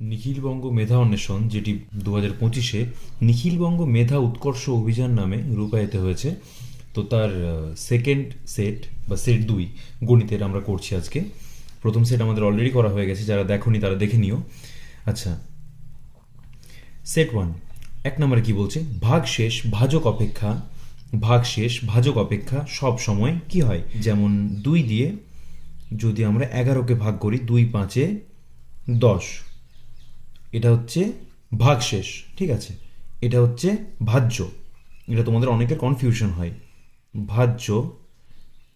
নিখিলবঙ্গ মেধা অন্বেষণ, যেটি দু হাজার পঁচিশে নিখিলবঙ্গ মেধা উৎকর্ষ অভিযান নামে রূপায়িত হয়েছে, তো তার সেকেন্ড সেট বা সেট দুই গণিতের আমরা করছি আজকে। প্রথম সেট আমাদের অলরেডি করা হয়ে গেছে, যারা দেখোনি তারা দেখে নিও। আচ্ছা সেট ওয়ান এক নম্বরে কি বলছে? ভাগ শেষ, ভাজক অপেক্ষা, ভাগ শেষ, ভাজক অপেক্ষা সব সময় কি হয়? যেমন দুই দিয়ে যদি আমরা এগারোকে ভাগ করি, দুই পাঁচে দশ। এটা হচ্ছে ভাগশেষ, ঠিক আছে? এটা হচ্ছে ভাজ্য। এটা তোমাদের অনেকের কনফিউশন হয়। ভাজ্য,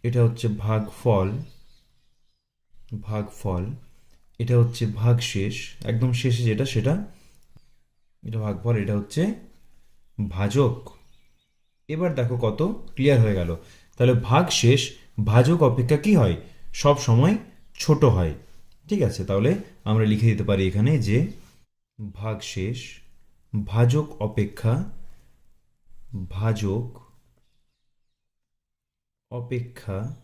এটা হচ্ছে ভাগফল ভাগফল, এটা হচ্ছে ভাগশেষ, একদম শেষে যেটা সেটা, এটা ভাগফল, এটা হচ্ছে ভাজক। এবার দেখো কত ক্লিয়ার হয়ে গেল। তাহলে ভাগ শেষ ভাজক অপেক্ষা কি হয়? সব সময় ছোট হয়। ঠিক আছে? তাহলে আমরা লিখে দিতে পারি এখানে যে ভাগ শেষ, ভাজক অপেক্ষা ভাজক অপেক্ষা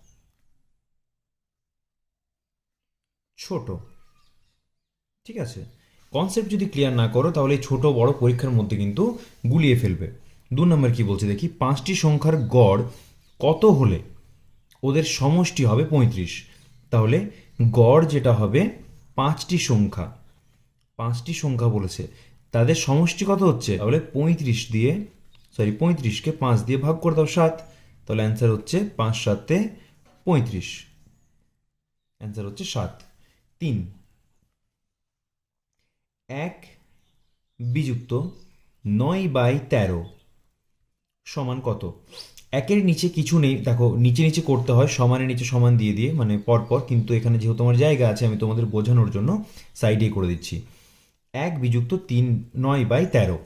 ছোট। ঠিক আছে? কনসেপ্ট যদি ক্লিয়ার না করো, তাহলে ছোট বড় পরীক্ষার মধ্যে কিন্তু গুলিয়ে ফেলবে। দু নম্বর কি বলছে দেখি? পাঁচটি সংখ্যার গড় কত হলে ওদের সমষ্টি হবে পঁয়ত্রিশ? তাহলে গড় যেটা হবে পাঁচটি সংখ্যা। পাঁচটি সংখ্যা বলেছে। তাদের সমষ্টি কত হচ্ছে? তাহলে পঁয়ত্রিশ দিয়ে সরি পঁয়ত্রিশকে পাঁচ দিয়ে ভাগ করে দাও সাত। তাহলে অ্যান্সার হচ্ছে পাঁচ সাতে পঁয়ত্রিশ। অ্যান্সার হচ্ছে সাত। তিন। এক বিযুক্ত নয় বাই তেরো সমান কত? একের নিচে কিছু নেই। দেখো, নিচে নিচে করতে হয় সমানের নিচে সমান দিয়ে দিয়ে মানে পরপর, কিন্তু এখানে যেহেতু আমার জায়গা আছে, আমি তোমাদের বোঝানোর জন্য সাইডে করে দিচ্ছি। এক বিযুক্ত তিন নয় বাই তেরো।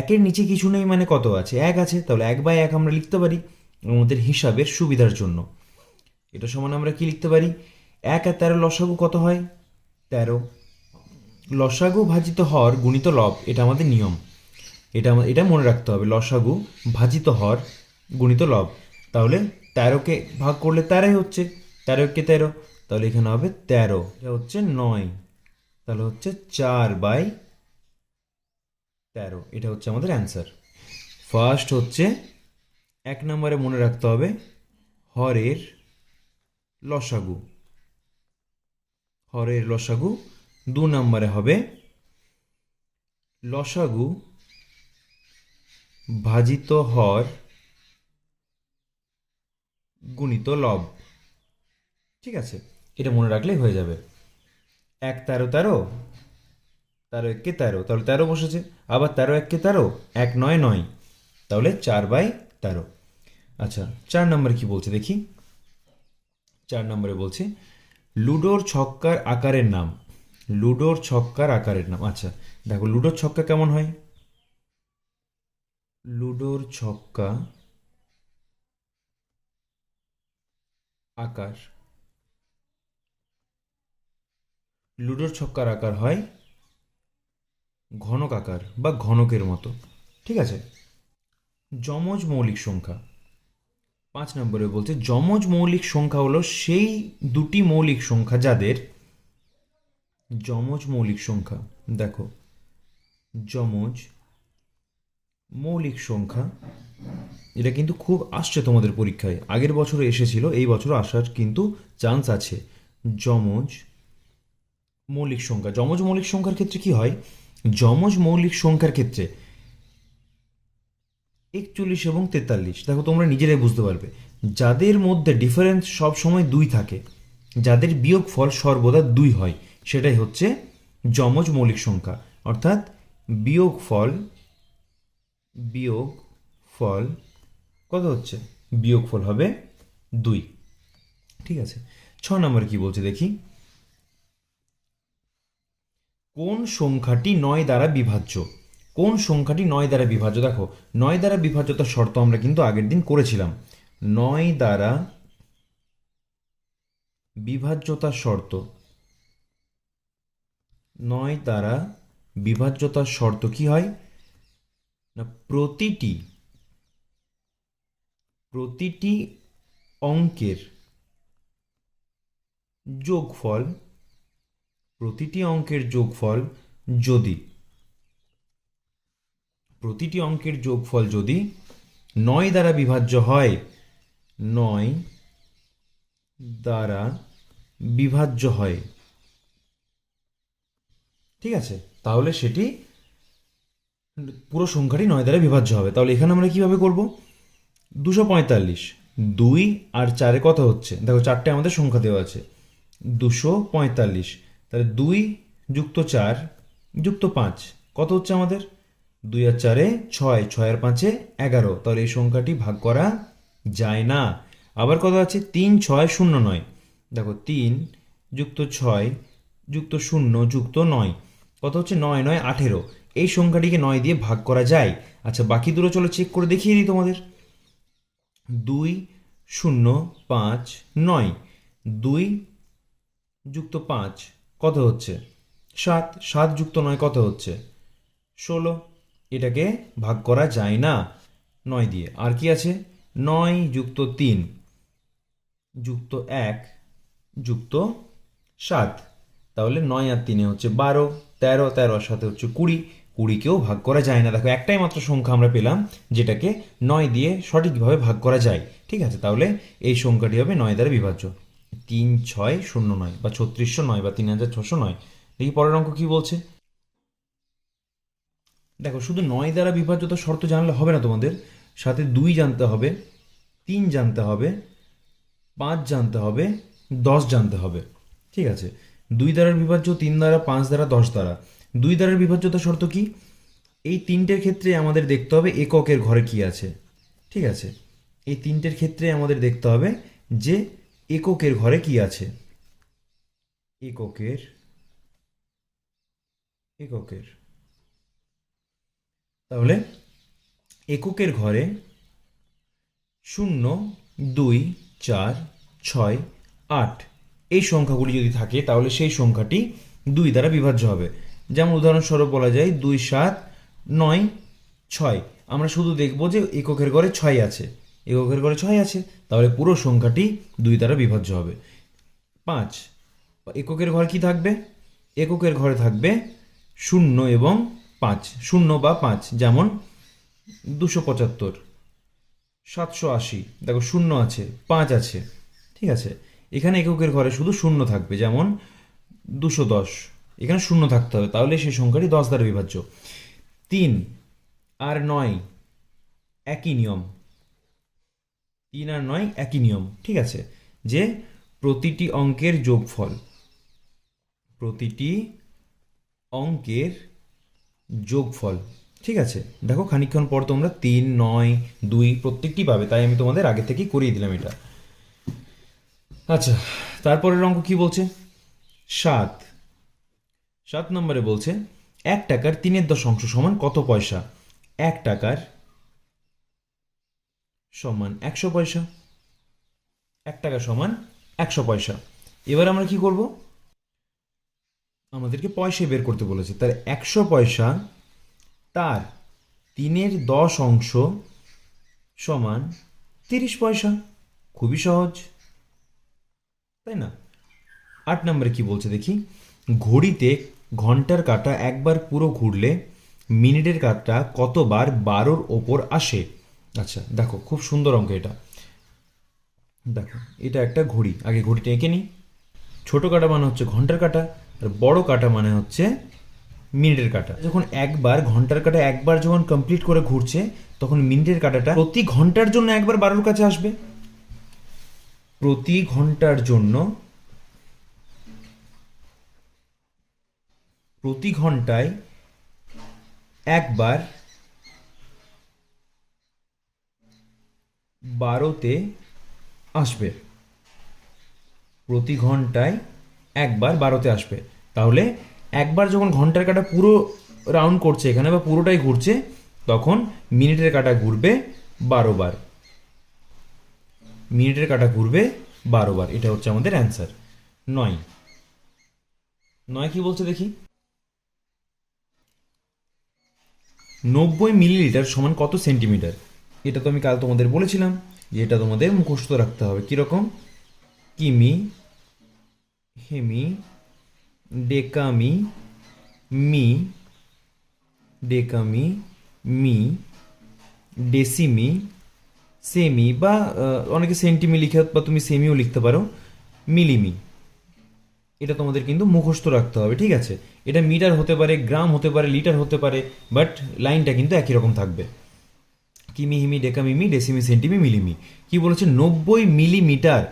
একের নিচে কিছু নেই মানে কত আছে? এক আছে, তাহলে এক বাই এক আমরা লিখতে পারি আমাদের হিসাবের সুবিধার জন্য। এটা সমান আমরা কি লিখতে পারি? এক আর তেরো লসাগু কত হয়? তেরো। লসাগু ভাজিত হর গুণিত লব, এটা আমাদের নিয়ম। এটা এটা মনে রাখতে হবে, লসাগু ভাজিত হর গুণিত লব। তাহলে তেরোকে ভাগ করলে তেরোই হচ্ছে তেরোকে তেরো, তাহলে এখানে হবে তেরো, এটা হচ্ছে নয়। তাহলে হচ্ছে চার বাই তেরো। এটা হচ্ছে আমাদের অ্যান্সার ফার্স্ট হচ্ছে এক নম্বরে মনে রাখতে হবে হরের লসাগু। হরের লসাগু দু নম্বরে হবে লসাগু ভাজিত হর গুণিত লব। ঠিক আছে? এটা মনে রাখলেই হয়ে যাবে। এক তেরো তেরো তেরো এককে তেরো, তাহলে তেরো বসেছে, আবার তেরো এককে তেরো, এক নয় নয়, তাহলে চার বাই তেরো। আচ্ছা চার নম্বরে কি বলছে দেখি। চার নম্বরে বলছে, লুডোর ছক্কার আকারের নাম, লুডোর ছক্কার আকারের নাম আচ্ছা দেখো লুডোর ছক্কা কেমন হয়? লুডোর ছক্কা আকার লুডোর ছক্কার আকার হয় ঘনক আকার বা ঘনকের মতো। ঠিক আছে? যমজ মৌলিক সংখ্যা। পাঁচ নম্বরে বলছে, যমজ মৌলিক সংখ্যা হলো সেই দুটি মৌলিক সংখ্যা যাদের যমজ মৌলিক সংখ্যা। দেখো, যমজ মৌলিক সংখ্যা, এটা কিন্তু খুব আসছে তোমাদের পরীক্ষায়। আগের বছর এসেছিল, এই বছর আসার কিন্তু চান্স আছে। যমজ মৌলিক সংখ্যা। যমজ মৌলিক সংখ্যার ক্ষেত্রে কি হয়? যমজ মৌলিক সংখ্যার ক্ষেত্রে একচল্লিশ এবং তেতাল্লিশ। দেখো, তোমরা নিজেরাই বুঝতে পারবে। যাদের মধ্যে ডিফারেন্স সব সময় দুই থাকে, যাদের বিয়োগ ফল সর্বদা দুই হয়, সেটাই হচ্ছে যমজ মৌলিক সংখ্যা। অর্থাৎ বিয়োগ ফল বিয়োগ ফল কত হচ্ছে? বিয়োগ ফল হবে দুই। ঠিক আছে? ছ নম্বর কি বলছে দেখি? কোন সংখ্যাটি নয় দ্বারা বিভাজ্য? কোন সংখ্যাটি নয় দ্বারা বিভাজ্য? দেখো, নয় দ্বারা বিভাজ্যতার শর্ত আমরা কিন্তু আগের দিন করেছিলাম। নয় দ্বারা বিভাজ্যতার শর্ত। নয় দ্বারা বিভাজ্যতার শর্ত কি হয়? না, প্রতিটি প্রতিটি অঙ্কের যোগফল প্রতিটি অঙ্কের যোগফল যদি, প্রতিটি অঙ্কের যোগফল যদি নয় দ্বারা বিভাজ্য হয়, নয় দ্বারা বিভাজ্য হয়। ঠিক আছে? তাহলে সেটি পুরো সংখ্যাটি নয় দ্বারা বিভাজ্য হবে। তাহলে এখানে আমরা কীভাবে করব? দুশো পঁয়তাল্লিশ। দুই আর চারে কত হচ্ছে? দেখো, চারটে আমাদের সংখ্যা দেওয়া আছে। দুশো পঁয়তাল্লিশ। তাহলে দুই যুক্ত চার যুক্ত পাঁচ। কত হচ্ছে আমাদের? দুই আর চারে ছয় ছয় আর পাঁচে এগারো। তাহলে এই সংখ্যাটি ভাগ করা যায় না। আবার কত আছে? তিন, ছয়, শূন্য, নয়। দেখো, তিন যুক্ত ছয় যুক্ত শূন্য যুক্ত নয়। কত হচ্ছে? নয় নয়, আঠেরো। এই সংখ্যাটিকে নয় দিয়ে ভাগ করা যায়। আচ্ছা বাকি দুটো চলো চেক করে দেখিয়ে দিই তোমাদের। দুই, শূন্য, পাঁচ, নয়। দুই যুক্ত পাঁচ কত হচ্ছে? সাত। সাত যুক্ত নয় কত হচ্ছে? ষোলো। এটাকে ভাগ করা যায় না। নয় দিয়ে। আর কি আছে? নয় যুক্ত তিন যুক্ত এক যুক্ত সাত। তাহলে নয় আর তিনে হচ্ছে বারো। তেরো। তেরোর সাথে হচ্ছে কুড়ি। কুড়িকেও ভাগ করা যায় না। দেখো, একটাই মাত্র সংখ্যা আমরা পেলাম, যেটাকে নয় দিয়ে সঠিকভাবে ভাগ করা যায়। ঠিক আছে? তাহলে এই সংখ্যাটি হবে নয় দ্বারা বিভাজ্য। তিন ছয় শূন্য নয় বা ছত্রিশশো নয় বা তিন হাজার ছশো নয়। দেখি পরের অঙ্ক কি বলছে? দেখো, শুধু নয় দ্বারা বিভাজ্যতা শর্ত জানলে হবে না তোমাদের। সাথে দুই জানতে হবে, তিন জানতে হবে, পাঁচ জানতে হবে, দশ জানতে হবে। ঠিক আছে? দুই দ্বারার বিভাজ্য, তিন দ্বারা, পাঁচ দ্বারা, দশ দ্বারা। দুই দ্বারার বিভাজ্যতা শর্ত কি? এই তিনটের ক্ষেত্রে আমাদের দেখতে হবে এককের ঘরে কি আছে। ঠিক আছে? এই তিনটের ক্ষেত্রে আমাদের দেখতে হবে যে এককের ঘরে কি আছে? এককের এককের। তাহলে এককের ঘরে শূন্য, দুই, চার, ছয়, আট এই সংখ্যাগুলি যদি থাকে, তাহলে সেই সংখ্যাটি দুই দ্বারা বিভাজ্য হবে। যেমন উদাহরণস্বরূপ বলা যায় দুই সাত, নয়, ছয়। আমরা শুধু দেখব যে এককের ঘরে ছয় আছে। এককের ঘরে ছয় আছে, তাহলে পুরো সংখ্যাটি দুই দ্বারা বিভাজ্য হবে। পাঁচ, এককের ঘর কি থাকবে? এককের ঘরে থাকবে শূন্য এবং পাঁচ। শূন্য বা পাঁচ, যেমন দুশো পঁচাত্তর, সাতশো আশি। দেখো, শূন্য আছে, পাঁচ আছে, ঠিক আছে? এখানে এককের ঘরে শুধু শূন্য থাকবে, যেমন দুশো দশ। এখানে শূন্য থাকতে হবে, তাহলে সেই সংখ্যাটি দশ দ্বারা বিভাজ্য। তিন আর নয়, একই নিয়ম। তিন আর নয়, একই নিয়ম, ঠিক আছে? যে প্রতিটি অঙ্কের যোগফল, প্রতিটি অঙ্কের যোগফল, ঠিক আছে? দেখো খানিকক্ষণ পর তোমরা তিন, নয়, দুই প্রত্যেকটি পাবে, তাই আমি তোমাদের আগে থেকেই করিয়ে দিলাম এটা। আচ্ছা তারপরের অঙ্ক কি বলছে? সাত। সাত নম্বরে বলছে, এক টাকার তিনের দশ অংশ সমান কত পয়সা? এক টাকার সমান একশো পয়সা। এক টাকা সমান একশো পয়সা। এবার আমরা কি করব? আমাদেরকে পয়সা বের করতে বলেছে। তার একশো পয়সা তার তিনের দশ অংশ সমান তিরিশ পয়সা। খুবই সহজ। তাই না? আট নম্বরে কি বলছে দেখি? ঘড়িতে ঘণ্টার কাটা একবার পুরো ঘুরলে মিনিটের কাটা কতবার বারোর ওপর আসে? আচ্ছা দেখো, খুব সুন্দর অঙ্ক এটা। দেখো, এটা একটা ঘড়ি। আগে ঘড়িটা এঁকে নিই। ছোটো কাটা মানে হচ্ছে ঘণ্টার কাটা, আর বড় কাটা মানে হচ্ছে মিনিটের কাটা। যখন একবার ঘণ্টার কাটা একবার যখন কমপ্লিট করে ঘুরছে, তখন মিনিটের কাটাটা প্রতি ঘণ্টার জন্য একবার বারোর কাছে আসবে। প্রতি ঘণ্টার জন্য প্রতি ঘন্টায় একবার বারোতে আসবে। প্রতি ঘন্টায় একবার বারোতে আসবে। তাহলে একবার যখন ঘণ্টার কাটা পুরো রাউন্ড করছে এখানে বা পুরোটাই ঘুরছে, তখন মিনিটের কাটা ঘুরবে বারো বার। মিনিটের কাটা ঘুরবে বারো বার। এটা হচ্ছে আমাদের অ্যান্সার নয়। নয় কি বলছে দেখি? নব্বই মিলিলিটার সমান কত সেন্টিমিটার এটা তো আমি কাল তোমাদের বলেছিলাম যে এটা তোমাদের মুখস্থ রাখতে হবে। কীরকম? কিমি, হেমি, ডেকামি, মি ডেকামি, মি, ডেসিমি, সেমি বা অনেকে সেন্টিমি লিখে বা তুমি সেমিও লিখতে পারো। মিলিমি। এটা তোমাদের কিন্তু মুখস্থ রাখতে হবে, ঠিক আছে? এটা মিটার হতে পারে, গ্রাম হতে পারে, লিটার হতে পারে, বাট লাইনটা কিন্তু একই রকম থাকবে। কিমি হিমি ডেকামিমি ডেসিমি সেন্টিমি, মিলিমি। কি বলেছে? নব্বই মিলিমিটার।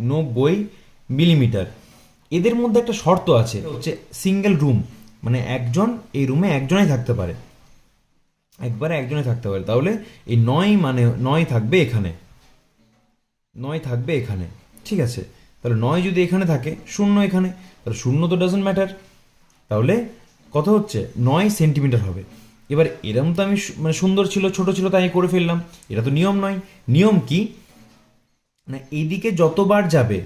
নব্বই মিলিমিটার। এদের মধ্যে একটা শর্ত আছে, হচ্ছে সিঙ্গেল রুম মানে একজন এই রুমে একজনই থাকতে পারে। একবারে একজনে থাকতে পারে। তাহলে এই নয় মানে নয় থাকবে এখানে। নয় থাকবে এখানে। ঠিক আছে? তাহলে নয় যদি এখানে থাকে, শূন্য এখানে। তাহলে শূন্য তো ডাজন্ট ম্যাটার তাহলে কত হচ্ছে? নয় সেন্টিমিটার হবে। এবার এরম তো আমি মানে সুন্দর ছিল, ছোট ছিল, তাই করে ফেললাম। এটা তো নিয়ম নয়। নিয়ম কি? না, এদিকে যতবার যাবে,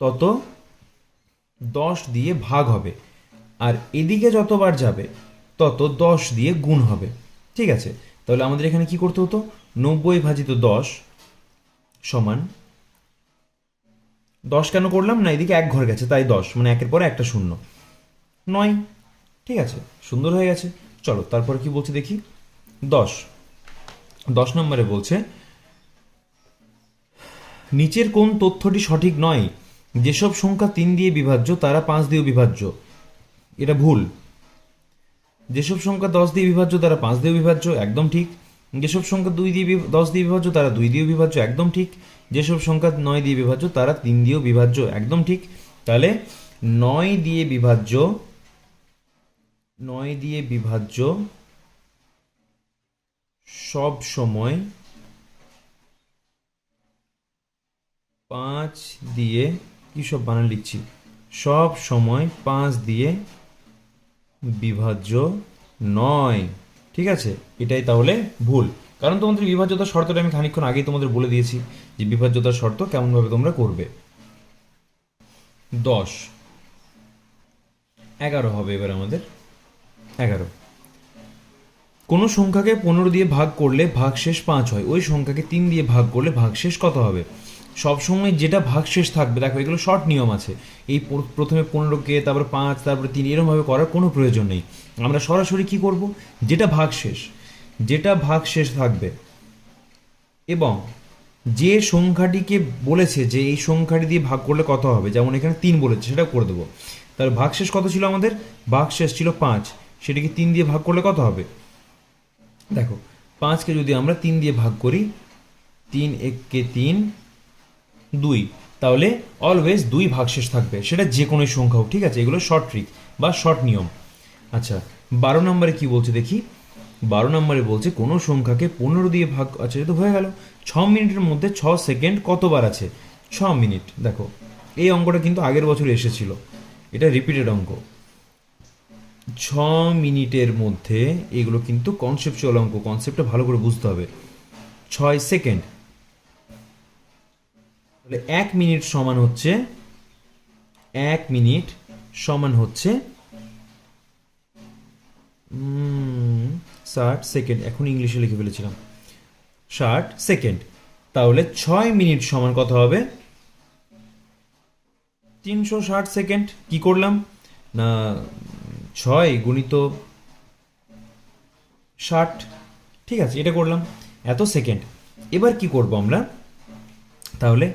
তত দশ দিয়ে ভাগ হবে। আর এদিকে যতবার যাবে, তত দশ দিয়ে গুণ হবে। ঠিক আছে? তাহলে আমাদের এখানে কি করতে হতো? নব্বই ভাজিত দশ সমান দশ কেন করলাম? না, এদিকে এক ঘর গেছে, তাই দশ। মানে একের পর একটা শূন্য। নয়। ঠিক আছে? সুন্দর হয়ে গেছে। চলো, তারপর কি বলছে দেখি? দশ। দশ নম্বরে বলছে, নিচের কোন তথ্যটি সঠিক নয়? যেসব সংখ্যা তিন দিয়ে বিভাজ্য, তারা পাঁচ দিয়ে বিভাজ্য। এটা ভুল। যেসব সংখ্যা দশ দিয়ে বিভাজ্য, তারা পাঁচ দিয়ে বিভাজ্য। একদম ঠিক। যেসব সংখ্যা দুই দিয়ে দশ দিয়ে বিভাজ্য, তারা দুই দিয়ে বিভাজ্য। একদম ঠিক। যেসব সংখ্যা নয় দিয়ে বিভাজ্য, তারা তিন দিয়েও বিভাজ্য। একদম ঠিক। তাহলে নয় দিয়ে বিভাজ্য নয় দিয়ে বিভাজ্য সব সময় পাঁচ দিয়ে, কি সব বানান লিখছি? সব সময় পাঁচ দিয়ে বিভাজ্য নয়। ঠিক আছে? এটাই তাহলে ভুল। কারণ তোমাদের বিভাজ্যতার শর্তটা আমি খানিক্ষণ আগেই তোমাদের বলে দিয়েছি যে বিভাজ্যতার শর্ত কেমনভাবে তোমরা করবে। দশ। এগারো হবে এবার আমাদের। এগারো। কোনো সংখ্যাকে পনেরো দিয়ে ভাগ করলে ভাগশেষ পাঁচ হয়। ওই সংখ্যাকে তিন দিয়ে ভাগ করলে ভাগশেষ কত হবে? সবসময় যেটা ভাগশেষ থাকবে, দেখো এগুলো শর্ট নিয়ম আছে। এই প্র- প্রথমে পনেরোকে, তারপরে পাঁচ, তারপরে তিন এরকমভাবে করার কোনো প্রয়োজন নেই। আমরা সরাসরি কি করব? যেটা ভাগশেষ যেটা ভাগশেষ থাকবে এবং যে সংখ্যাটিকে বলেছে যে এই সংখ্যাটি দিয়ে ভাগ করলে কত হবে, যেমন এখানে তিন বলেছে সেটা করে দেবো। তাহলে ভাগশেষ কত ছিল আমাদের? ভাগশেষ ছিল পাঁচ। সেটাকে তিন দিয়ে ভাগ করলে কত হবে? দেখো, পাঁচকে যদি আমরা তিন দিয়ে ভাগ করি, তিন এককে তিন, দুই, তাহলে অলওয়েজ দুই ভাগশেষ থাকবে। সেটা যে কোনো সংখ্যা হোক, ঠিক আছে? এগুলো শর্ট ট্রিক বা শর্ট নিয়ম। আচ্ছা বারো নম্বরে কি বলছে দেখি? বারো নম্বরে বলছে, কোনো সংখ্যাকে পনেরো দিয়ে ভাগ আচ্ছা তো হয়ে গেল। ছ মিনিটের মধ্যে ছ সেকেন্ড কতবার আছে? ছ মিনিট। দেখো, এই অঙ্কটা কিন্তু আগের বছর এসেছিল। এটা রিপিটেড অঙ্ক। ছ মিনিটের মধ্যে এগুলো কিন্তু কনসেপচুয়াল অঙ্ক কনসেপ্টটা ভালো করে বুঝতে হবে। ছয় সেকেন্ড তাহলে এক মিনিট সমান হচ্ছে, এক মিনিট সমান হচ্ছে ষাট সেকেন্ড এখন ইংলিশে লিখে ফেলেছিলাম। ষাট সেকেন্ড তাহলে ছয় মিনিট সমান কত হবে? তিনশো ষাট সেকেন্ড কি করলাম? না ছয় গুণিত ষাট। ঠিক আছে, এটা করলাম। এত সেকেন্ড। এবার কি করব আমরা? তাহলে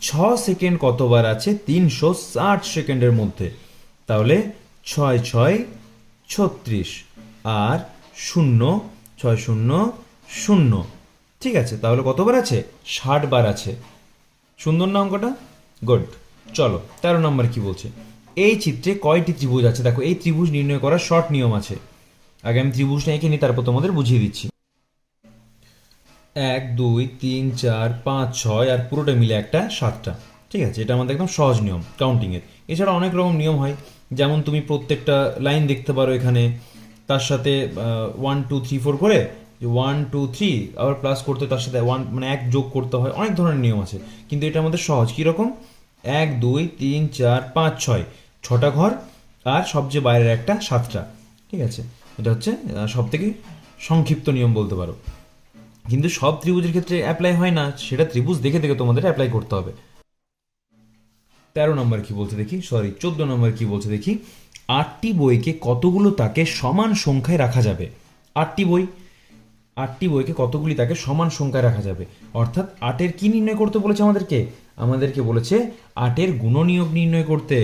ছ সেকেন্ড কতবার আছে? তিনশো ষাট সেকেন্ডের মধ্যে। তাহলে ছয় ছয় ছত্রিশ আর শূন্য ছয় শূন্য শূন্য। ঠিক আছে, তাহলে কতবার আছে? ষাট বার আছে। সুন্দর না অঙ্কটা? গুড। চলো, তেরো নম্বর কি বলছে? এই চিত্রে কয়টি ত্রিভুজ আছে? দেখো, এই ত্রিভুজ নির্ণয় করার শর্ট নিয়ম আছে। আগে আমি ত্রিভুজটা এঁকে নিই, তারপর তোমাদের বুঝিয়ে দিচ্ছি। এক, দুই, তিন, চার, পাঁচ, ছয়, আর পুরোটা মিলে একটা সাতটা। ঠিক আছে, এটা আমাদের একদম সহজ নিয়ম কাউন্টিংয়ের এছাড়া অনেক রকম নিয়ম হয়। যেমন তুমি প্রত্যেকটা লাইন দেখতে পারো এখানে, তার সাথে ওয়ান টু থ্রি ফোর করে ওয়ান টু থ্রি আবার প্লাস করতে তার সাথে ওয়ান মানে এক যোগ করতে হয়, অনেক ধরনের নিয়ম আছে। কিন্তু এটা আমাদের সহজ। কীরকম? এক, দুই, তিন, চার, পাঁচ, ছয়। ছটা ঘর আর সবচেয়ে বাইরের একটা সাতটা। ঠিক আছে? এটা হচ্ছে সব থেকে সংক্ষিপ্ত নিয়ম বলতে পারো। কিন্তু সব ত্রিভুজের ক্ষেত্রে অ্যাপ্লাই হয় না। সেটা ত্রিভুজ দেখে দেখে তোমাদের অ্যাপ্লাই করতে হবে। তেরো নম্বর কি বলছে দেখি? সরি চোদ্দ নম্বর কি বলছে দেখি? আটটি বইকে কতগুলো তাকে সমান সংখ্যায় রাখা যাবে? আটটি বই। আটটি বইকে কতগুলি তাকে সমান সংখ্যায় রাখা যাবে? অর্থাৎ আটের কি নির্ণয় করতে বলেছে আমাদেরকে? আমাদেরকে বলেছে আটের গুণনীয়ক নির্ণয় করতে।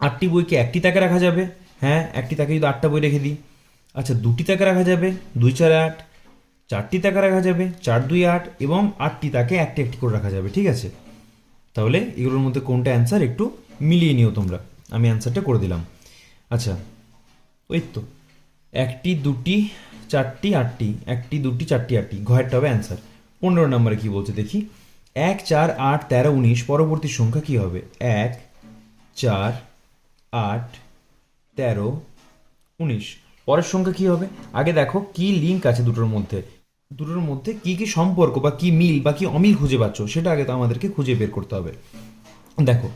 আটটি বইকে একটি তাকে রাখা যাবে হ্যাঁ একটি তাকে যদি আটটা বই রেখে দিই। আচ্ছা দুটি তাকে রাখা যাবে, দুই চার আট, চারটি তাকে রাখা যাবে, চার দুই আট এবং আটটি তাকে একটি একটি করে রাখা যাবে, ঠিক আছে? তাহলে এগুলোর মধ্যে কোনটা অ্যান্সার একটু মিলিয়ে নিও তোমরা। আমি অ্যান্সারটা করে দিলাম। আচ্ছা ওই তো, একটি, দুটি, চারটি, আটটি, একটি, দুটি, চারটি, আটটি ঘয়েরটা হবে অ্যান্সার পনেরো নম্বরে কি বলছে দেখি? এক, চার, আট, তেরো, উনিশ, পরবর্তী সংখ্যা কি হবে? এক, চার আট, তেরো, উনিশ। পরের সংখ্যা কি হবে? আগে দেখো, কি লিঙ্ক আছে দুটোর মধ্যে? দুটোর মধ্যে কি কি সম্পর্ক বা কি মিল বা কি অমিল খুঁজে পাচ্ছ, সেটা আগে তো আমাদেরকে খুঁজে বের করতে হবে। দেখো,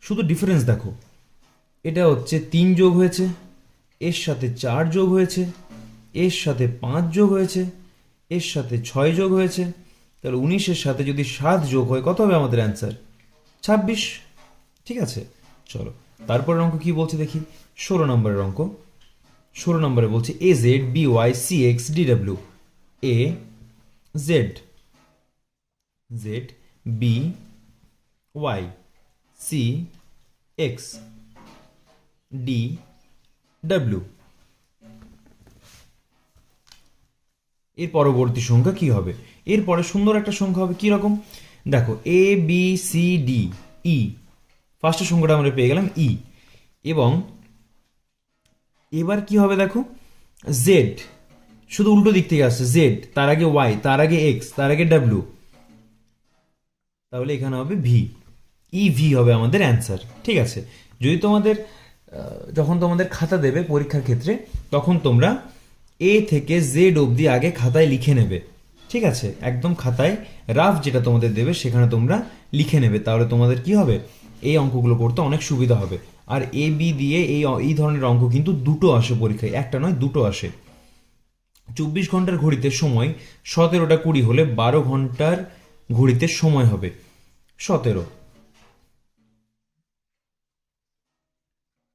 শুধু ডিফারেন্স দেখো। এটা হচ্ছে তিন যোগ হয়েছে, এর সাথে চার যোগ হয়েছে, এর সাথে পাঁচ যোগ হয়েছে, এর সাথে ছয় যোগ হয়েছে। তাহলে উনিশের সাথে যদি সাত যোগ হয়, কত হবে আমাদের অ্যান্সার ছাব্বিশ। ঠিক আছে? চলো। তারপরের অঙ্ক কি বলছে দেখি? ষোলো নম্বরের অঙ্ক। ষোলো নম্বরে বলছে A Z B Y C X D W A Z Z B Y C X D W এর পরবর্তী সংখ্যা কি হবে? এরপরে সুন্দর একটা সংখ্যা হবে কি রকম দেখো A B C D E ফার্স্টের সংখ্যাটা আমরা পেয়ে গেলাম ই এবং এবার কি হবে দেখো? জেড শুধু উল্টো দিক থেকে আসছে জেড তার আগে ওয়াই তার আগে এক্স তার আগে ডাব্লিউ তাহলে এখানে হবে ভি ই ভি হবে আমাদের অ্যান্সার ঠিক আছে? যদি তোমাদের যখন তোমাদের খাতা দেবে পরীক্ষার ক্ষেত্রে, তখন তোমরা এ থেকে জেড অবধি আগে খাতায় লিখে নেবে, ঠিক আছে? একদম খাতায় রাফ যেটা তোমাদের দেবে, সেখানে তোমরা লিখে নেবে। তাহলে তোমাদের কি হবে? এই অঙ্কগুলো করতে অনেক সুবিধা হবে। আর এ বি দিয়ে এই এই ধরনের অঙ্ক কিন্তু দুটো আসে পরীক্ষায়, একটা নয়, দুটো আসে। চব্বিশ ঘণ্টার ঘড়িতে সময়, সতেরোটা কুড়ি হলে বারো ঘণ্টার ঘড়িতে সময় হবে। সতেরো।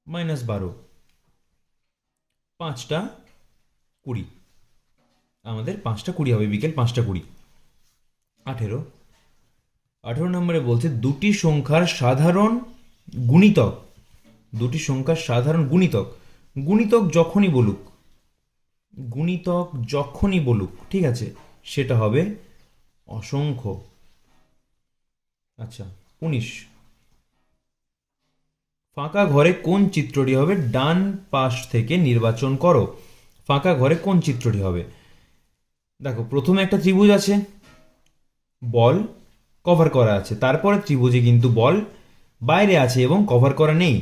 মাইনাস বারো। পাঁচটা কুড়ি। আমাদের পাঁচটা কুড়ি হবে, বিকেল পাঁচটা কুড়ি। আঠেরো। আঠেরো নম্বরে বলছে, দুটি সংখ্যার সাধারণ গুণিতক। দুটি সংখ্যার সাধারণ গুণিতক। গুণিতক যখনই বলুক, গুণিতক যখনই বলুক, ঠিক আছে, সেটা হবে অসংখ্য। আচ্ছা উনিশ। ফাঁকা ঘরে কোন চিত্রটি হবে? ডান পাশ থেকে নির্বাচন করো। ফাঁকা ঘরে কোন চিত্রটি হবে? দেখো, প্রথমে একটা ত্রিভুজ আছে, বল কভার করা আছে। তারপরে ত্রিভুজে কিন্তু বল বাইরে আছে এবং কভার করা নেই।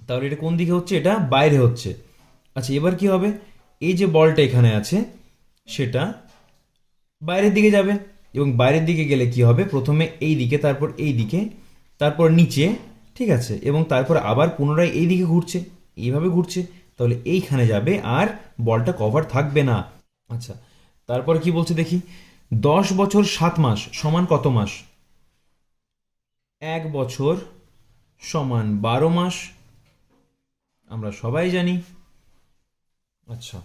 তাহলে এটা কোন দিকে হচ্ছে? এটা বাইরে হচ্ছে। আচ্ছা এবার কি হবে? এই যে বলটা এখানে আছে, সেটা বাইরের দিকে যাবে এবং বাইরের দিকে গেলে কি হবে? প্রথমে এই দিকে, তারপর এই দিকে, তারপর নিচে, ঠিক আছে? এবং তারপর আবার পুনরায় এই দিকে ঘুরছে, এইভাবে ঘুরছে। তাহলে এইখানে যাবে আর বলটা কভার থাকবে না। আচ্ছা তারপর কি বলছে দেখি? দশ বছর সাত মাস সমান কত মাস? এক বছর সমান বারো মাস। আমরা সবাই জানি। আচ্ছা।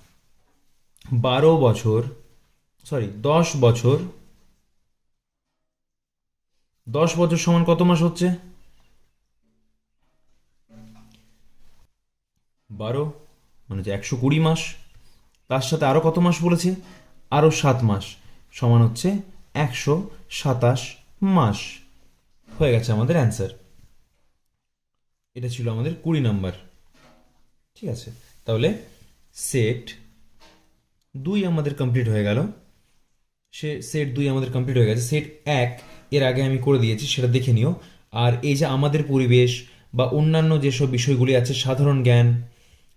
বারো বছর সরি দশ বছর দশ বছর সমান কত মাস হচ্ছে? বারো মানে যে একশো কুড়ি মাস। তার সাথে আরও কত মাস বলেছে? আরও সাত মাস। সমান হচ্ছে একশো সাতাশ মাস। হয়ে গেছে আমাদের অ্যান্সার এটা ছিল আমাদের কুড়ি নাম্বার। ঠিক আছে? তাহলে সেট দুই আমাদের কমপ্লিট হয়ে গেল। সে সেট দুই আমাদের কমপ্লিট হয়ে গেছে। সেট এক, এর আগে আমি করে দিয়েছি, সেটা দেখে নিও। আর এই যে আমাদের পরিবেশ বা অন্যান্য যেসব বিষয়গুলি আছে, সাধারণ জ্ঞান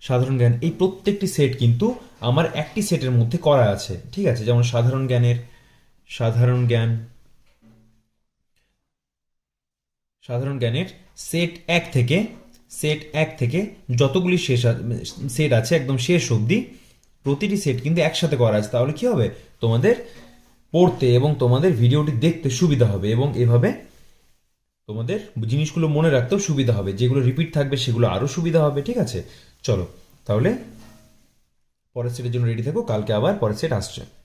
সাধারণ জ্ঞান, এই প্রত্যেকটি সেট কিন্তু আমার একটি সেটের মধ্যে করা আছে। ঠিক আছে? যেমন সাধারণ জ্ঞানের সাধারণ জ্ঞান। সাধারণ জ্ঞানের সেট এক থেকে সেট এক থেকে যতগুলি শেষ সেট আছে, একদম শেষ অবধি প্রতিটি সেট কিন্তু একসাথে করা আছে। তাহলে কি হবে? তোমাদের পড়তে এবং তোমাদের ভিডিওটি দেখতে সুবিধা হবে এবং এভাবে তোমাদের জিনিসগুলো মনে রাখতেও সুবিধা হবে। যেগুলো রিপিট থাকবে, সেগুলো আরও সুবিধা হবে, ঠিক আছে? চলো, তাহলে পরের সেটের জন্য রেডি থাকো। কালকে আবার পরের সেট আসছে।